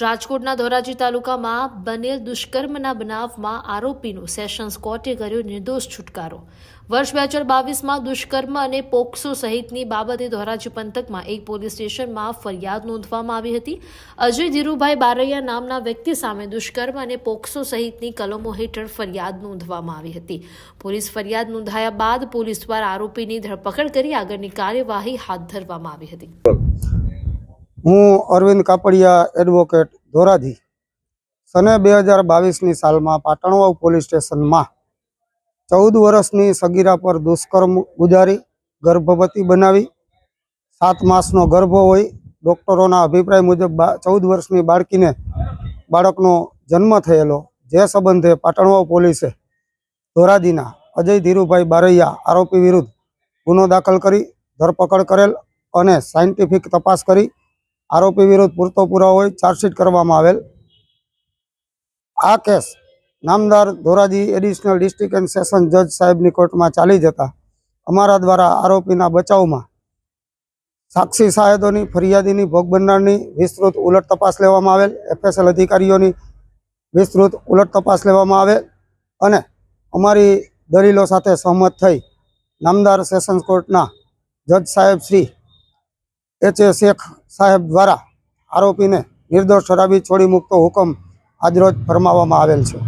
રાજકોટના ધોરાજી તાલુકામાં બનેલ દુષ્કર્મના બનાવમાં આરોપીનો સેશન્સ કોર્ટે કર્યો નિર્દોષ છુટકારો. વર્ષ બે હજાર બાવીસમાં દુષ્કર્મ અને પોક્સો સહિતની બાબતે ધોરાજી પંથકમાં એક પોલીસ સ્ટેશનમાં ફરિયાદ નોંધવામાં આવી હતી. અજય ધીરુભાઈ બારૈયા નામના વ્યક્તિ સામે દુષ્કર્મ અને પોક્સો સહિતની કલમો હેઠળ ફરિયાદ નોંધવામાં આવી હતી. પોલીસ ફરિયાદ નોંધાયા બાદ પોલીસ દ્વારા આરોપીની ધરપકડ કરી આગળની કાર્યવાહી હાથ ધરવામાં આવી હતી. હું અરવિંદ કાપડિયા એડવોકેટ ધોરાજી. સને બે હજાર બાવીસની સાલમાં પાટણવાવ પોલીસ સ્ટેશનમાં ચૌદ વર્ષની સગીરા પર દુષ્કર્મ ગુજારી, ગર્ભવતી બનાવી. સાત માસનો ગર્ભ હોય, ડૉક્ટરોના અભિપ્રાય મુજબ ચૌદ વર્ષની બાળકીને બાળકનો જન્મ થયેલો. જે સંબંધે પાટણવાવ પોલીસે ધોરાજીના અજય ધીરુભાઈ બારૈયા આરોપી વિરુદ્ધ ગુનો દાખલ કરી, ધરપકડ કરેલ અને સાયન્ટિફિક તપાસ કરી. આરોપી વિરુદ્ધ પૂરતો પુરાવો હોય ચાર્જશીટ કરવામાં આવેલ. આ કેસ નામદાર Dhoraji additional district and session જજ સાહેબની કોર્ટમાં ચાલી જતા અમારા દ્વારા આરોપીના બચાવમાં સાક્ષી સાહેદોની ફરિયાદીની, ભોગ બનનારની વિસ્તૃત ઉલટ તપાસ લેવામાં આવેલ એફએસએલ અધિકારીઓની વિસ્તૃત ઉલટ તપાસ લેવામાં આવેલ અને અમારી દલીલો સાથે સહમત થઈ નામદાર સેશન્સ કોર્ટના જજ સાહેબ શ્રી એચ એ શેખ સાહેબ દ્વારા આરોપીને નિર્દોષ શરાબી છોડી મૂકતો હુકમ આજરોજ ફરમાવવામાં આવેલ છે.